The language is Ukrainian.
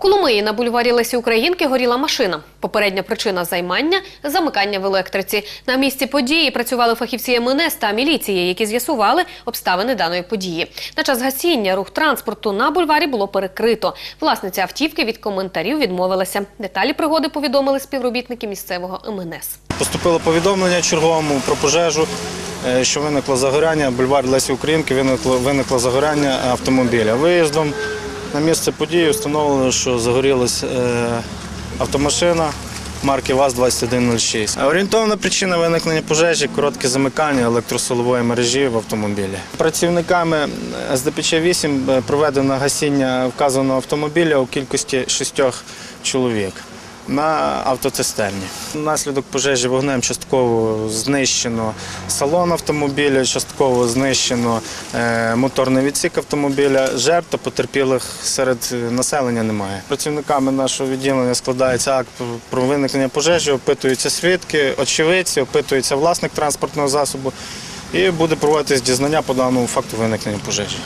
Коломиї на бульварі Лесі Українки горіла машина. Попередня причина займання замикання в електриці. На місці події працювали фахівці МНС та міліції, які з'ясували обставини даної події. На час гасіння рух транспорту на бульварі було перекрито. Власниця автівки від коментарів відмовилася. Деталі пригоди повідомили співробітники місцевого МНС. Поступило повідомлення черговому про пожежу, е, що виникло загоряння. Бульвар Лесі Українки виникло, виникло загоряння автомобіля. Виїздом на місце події встановлено, що загорілась е, автомашина марки ВАЗ-2106. Орієнтовна причина виникнення пожежі коротке замикання електросилової мережі в автомобілі. Працівниками СДПЧ-8 проведено гасіння вказаного автомобіля у кількості шістьох чоловік на автоцистерні. Внаслідок пожежі вогнем частково знищено салон автомобіля, частково знищено е, моторний відсік автомобіля. Жертв потерпілих серед е, населення немає. Працівниками нашого відділення складається акт про виникнення пожежі, опитуються свідки, очевидці, опитується власник транспортного засобу і буде проводитись дізнання по даному факту виникнення пожежі.